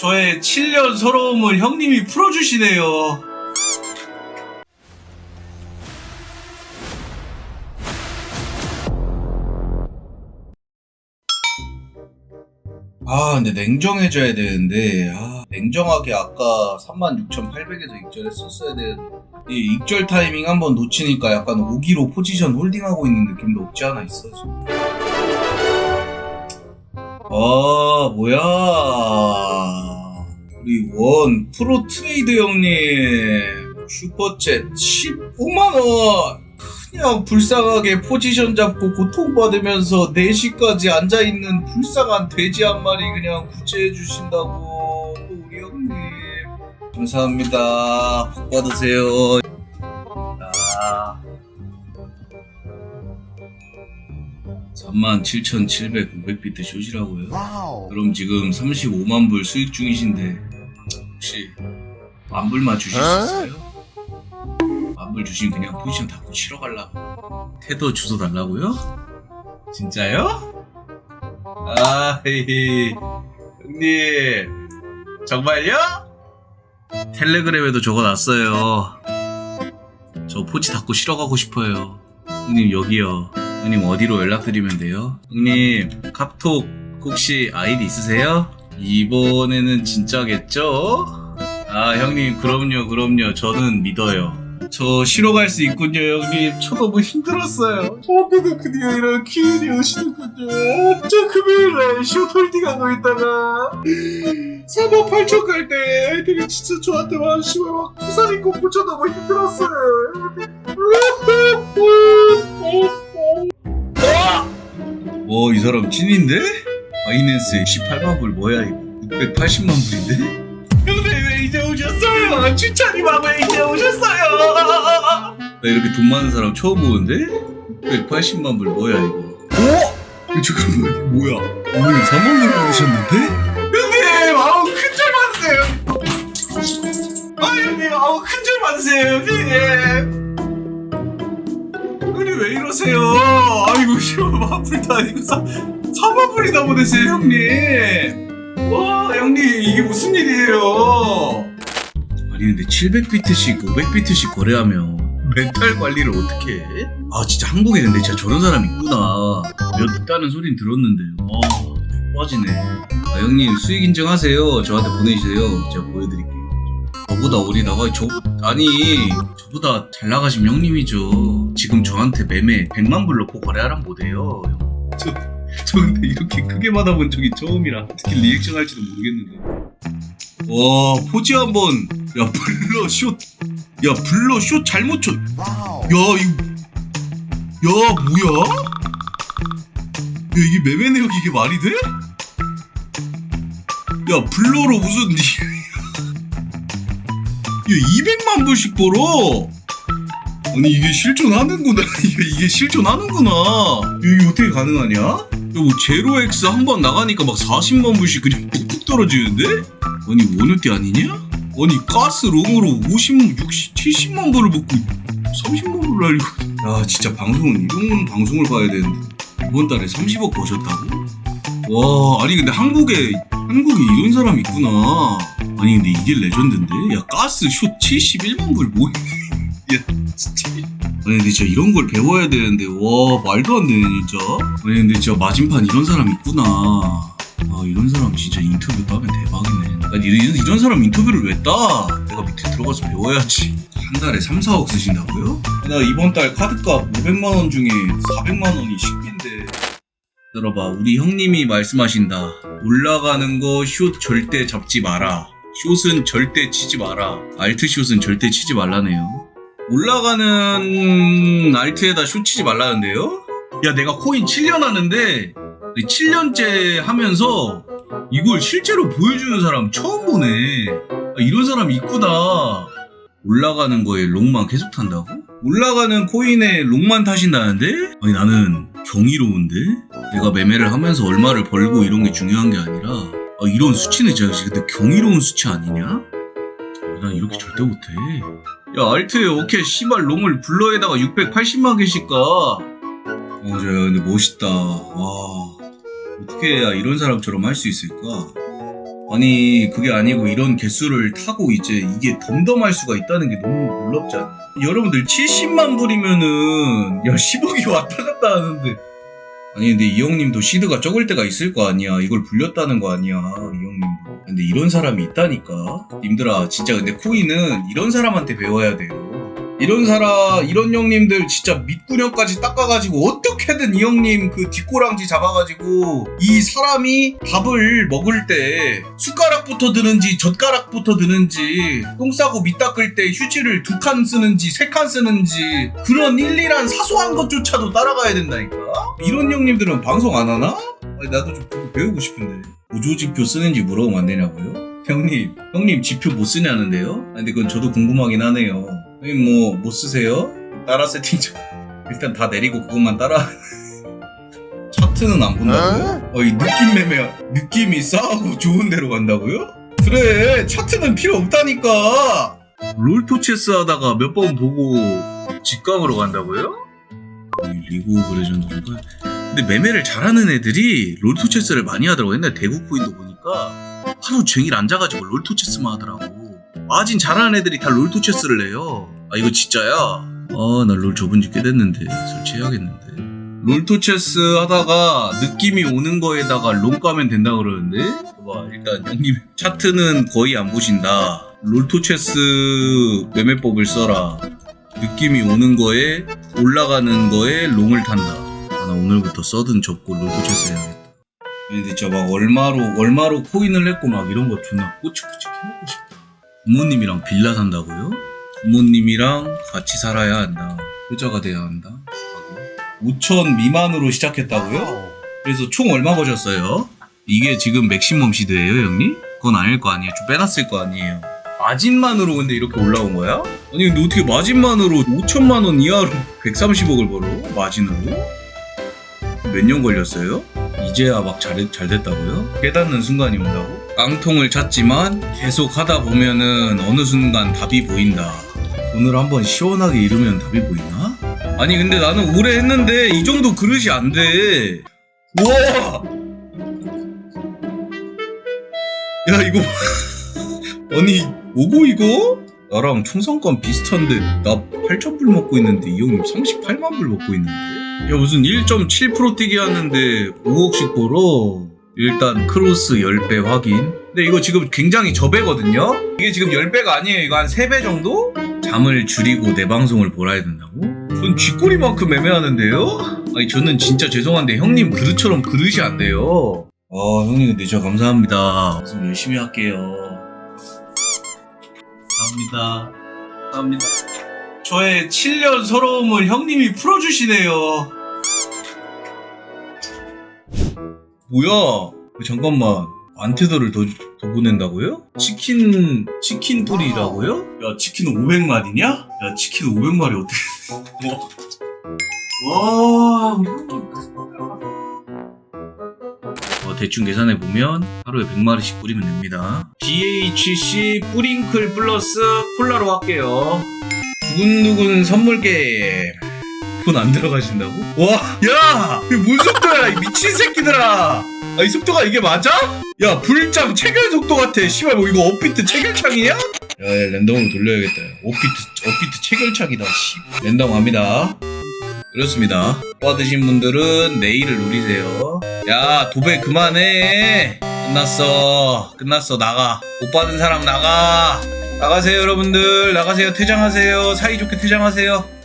저의 7년 서러움을 형님이 풀어주시네요. 아, 근데 냉정해져야 되는데, 아, 냉정하게 아까 36,800에서 익절했었어야 되는데, 이 익절 타이밍 한번 놓치니까 약간 5기로 포지션 홀딩하고 있는 느낌도 없지 않아 있어, 지금. 아, 뭐야. 우리 원 프로 트레이드 형님 슈퍼챗 15만원 그냥 불쌍하게 포지션 잡고 고통받으면서 4시까지 앉아있는 불쌍한 돼지 한 마리 그냥 구제해 주신다고 또 우리 형님 감사합니다 복 받으세요 아. 37,700, 500비트 숏이라고요? 와우. 그럼 지금 35만 불 수익 중이신데 혹시 만불만 주실 수 있어요? 만불 주시면 그냥 포지션 닫고 치러 갈라고 태도 주소 달라고요? 진짜요? 아 헤이 형님 정말요? 텔레그램에도 적어놨어요 저 포지 닫고 쉬러 가고 싶어요 형님 여기요 형님 어디로 연락드리면 돼요? 형님 카톡 혹시 아이디 있으세요? 이번에는 진짜겠죠? 아 형님 그럼요 그럼요 저는 믿어요 저 쉬러 갈 수 있군요 형님 저 너무 힘들었어요 저한테도 드디어 이런 기운이 오시는군요 저 금요일 날 쇼홀딩하고 있다가 3억 8천 갈때 애들이 진짜 저한테 막 씨발 막 부산 입고 붙여 너무 힘들었어요 어, 이 사람 찐인데? 바이낸스 18만 불 뭐야 이거? 680만 불인데? 형님 왜 이제 오셨어요? 추천이만 왜 이제 오셨어요? 나 이렇게 돈 많은 사람 처음 보는데? 680만 불 뭐야 이거? 어? 이거 잠깐만 뭐야? 오늘 4만 불 받으셨는데? 형님 아우 큰절 받으세요 아 형님 아우 큰절 받으세요 형님 형님 왜 이러세요? 만불도 아니고 사, 4만 불이나 보내세요 형님. 와 형님 이게 무슨 일이에요? 아니 근데 700비트씩 500비트씩 거래하면 멘탈 관리를 어떻게 해? 아 진짜 한국에 근데 진짜 저런 사람 있구나. 몇 있다는 소린 들었는데 아 빠지네. 아 형님 수익 인증하세요. 저한테 보내주세요. 제가 보여드릴게요. 저보다 어리 나가 저 아니 저보다 잘 나가신 형님이죠 지금 저한테 매매 100만 불 넣고 거래하란 못해요 저, 저 근데 이렇게 크게 받아본 적이 처음이라 어떻게 리액션 할지도 모르겠는데 와 포지 한번 야 블러 숏야 블러 숏 잘못 쳐. 야, 이거. 야, 뭐야? 야, 이게 매매 내역 이게 말이 돼? 야, 블러로 무슨. 야, 200만 불씩 벌어! 아니, 이게 실존하는구나. 이게, 실존하는구나. 야, 이게 어떻게 가능하냐? 야, 뭐, 제로엑스 한번 나가니까 막 40만 불씩 그냥 푹푹 떨어지는데? 아니, 원효띠 아니냐? 아니, 가스 롱으로 50, 60, 70만 불을 먹고 30만 불을 날리고 야 진짜 방송은 이런 방송을 봐야 되는데 이번 달에 30억 버셨다고? 와 아니 근데 한국에 한국에 이런 사람 있구나 아니 근데 이게 레전드인데 야 가스 숏 71만 불 뭐야 야 진짜 아니 근데 진짜 이런 걸 배워야 되는데. 와 말도 안 되네 진짜. 아니 근데 진짜 마진판 이런 사람 있구나. 아 이런 사람 진짜 인터뷰 따면 대박이네. 아니 이런, 이런 사람 인터뷰를 왜 따? 내가 밑에 들어가서 배워야지. 한 달에 3, 4억 쓰신다고요? 나 이번 달 카드값 500만원 중에 400만원이 식비인데. 들어봐 우리 형님이 말씀하신다. 올라가는 거숏 절대 잡지 마라. 숏은 절대 치지 마라. 알트 숏은 절대 치지 말라네요 올라가는 알트에다 숏 치지 말라는데요? 야 내가 코인 7년 하는데 7년째 하면서 이걸 실제로 보여주는 사람 처음 보네 아, 이런 사람이 있구나 올라가는 거에 롱만 계속 탄다고? 올라가는 코인에 롱만 타신다는데? 아니 나는 경이로운데? 내가 매매를 하면서 얼마를 벌고 이런 게 중요한 게 아니라 아, 이런 수치는 진짜 근데 경이로운 수치 아니냐? 아, 난 이렇게 절대 못해 야 알트 오케이 씨발 롱을 블러에다가 680만 개씩 가 어, 저 근데 멋있다. 와 어떻게 해야 이런 사람처럼 할 수 있을까? 아니 그게 아니고 이런 개수를 타고 이제 이게 덤덤할 수가 있다는 게 너무 놀랍지 않나요? 여러분들 70만 불이면은 야 10억이 왔다 갔다 하는데. 아니 근데 이 형님도 시드가 적을 때가 있을 거 아니야. 이걸 불렸다는 거 아니야 이 형님도 근데 이런 사람이 있다니까. 님들아 진짜 근데 코인은 이런 사람한테 배워야 돼요. 이런 사람 이런 형님들 진짜 밑구녕까지 닦아가지고 어떻게든 이 형님 그 뒷꼬랑지 잡아가지고 이 사람이 밥을 먹을 때 숟가락부터 드는지 젓가락부터 드는지 똥 싸고 밑 닦을 때 휴지를 두 칸 쓰는지 세 칸 쓰는지 그런 일일한 사소한 것조차도 따라가야 된다니까. 이런 형님들은 방송 안 하나? 아니, 나도 좀 배우고 싶은데 보조지표 쓰는지 물어보면 안 되냐고요? 형님 형님 지표 못 쓰냐는데요? 아니, 근데 그건 저도 궁금하긴 하네요 형님 뭐 못 쓰세요? 따라 세팅 좀 일단 다 내리고 그것만 따라 차트는 안 본다고요? 어, 이 느낌 매매 느낌이 싸고 좋은 데로 간다고요? 그래 차트는 필요 없다니까 롤토체스 하다가 몇 번 보고 직감으로 간다고요? 이 리그 오브 레전드 좀 봐. 근데 매매를 잘하는 애들이 롤토체스를 많이 하더라고. 옛날 대구 코인도 보니까 하루 종일 앉아가지고 롤토체스만 하더라고. 마진 잘하는 애들이 다 롤토체스를 내요. 아 이거 진짜야? 아 나 롤 접은 지 꽤 됐는데 설치해야겠는데. 롤토체스 하다가 느낌이 오는 거에다가 롱 까면 된다 그러는데? 봐봐 일단 형님 차트는 거의 안 보신다. 롤토체스 매매법을 써라. 느낌이 오는 거에 올라가는 거에 롱을 탄다. 아, 나 오늘부터 써든 접고 롤토체스 해야겠다 근데 진짜 막 얼마로 얼마로 코인을 했고 막 이런 거 존나 꼬치꼬치 해먹고 싶다 부모님이랑 빌라 산다고요? 부모님이랑 같이 살아야 한다 효자가 돼야 한다 5천 미만으로 시작했다고요? 그래서 총 얼마 버셨어요? 이게 지금 맥시멈 시드예요, 형님? 그건 아닐 거 아니에요. 좀 빼놨을 거 아니에요. 마진만으로 근데 이렇게 올라온 거야? 아니 근데 어떻게 마진만으로 5천만 원 이하로 130억을 벌어? 마진으로? 몇 년 걸렸어요? 이제야 막 잘, 잘 됐다고요? 깨닫는 순간이 온다고? 깡통을 찾지만 계속 하다 보면은 어느 순간 답이 보인다. 오늘 한번 시원하게 이르면 답이 보이나? 아니 근데 나는 오래 했는데 이 정도 그릇이 안 돼. 우와! 야 이거 아니 뭐고 이거? 나랑 총상권 비슷한데 나 8,000불 먹고 있는데 이 형님 38만 불 먹고 있는데? 야 무슨 1.7% 뛰기 하는데 5억씩 벌어? 일단 크로스 10배 확인 근데 이거 지금 굉장히 저배거든요? 이게 지금 10배가 아니에요 이거 한 3배 정도? 잠을 줄이고 내 방송을 보라야 된다고? 전 쥐꼬리만큼 매매하는데요? 아니 저는 진짜 죄송한데 형님 그릇처럼 그릇이 안 돼요 아 형님 근데 진짜 감사합니다 방송 열심히 할게요 감사합니다 감사합니다 저의 7년 서러움을 형님이 풀어주시네요 뭐야 잠깐만 안테더를 더, 더 보낸다고요? 치킨 치킨 뿌리라고요? 야 치킨 500마리냐? 야 치킨 500마리 어떻게 와 형님 어, 대충 계산해 보면 하루에 100마리씩 뿌리면 됩니다. BHC 뿌링클 플러스 콜라로 할게요. 두근두근 선물 게임. 돈 안 들어가신다고? 와, 야, 이게 뭔 속도야, 이 미친 새끼들아. 아, 이 속도가 이게 맞아? 야, 불장 체결 속도 같아. 씨발, 뭐 이거 업비트 체결창이냐? 야, 야, 랜덤으로 돌려야겠다. 업비트, 업비트 체결창이다. 씨. 랜덤 합니다. 그렇습니다. 받으신 분들은 내일을 노리세요. 야, 도배 그만해. 끝났어. 끝났어. 나가. 못 받은 사람 나가. 나가세요, 여러분들. 나가세요. 퇴장하세요. 사이좋게 퇴장하세요.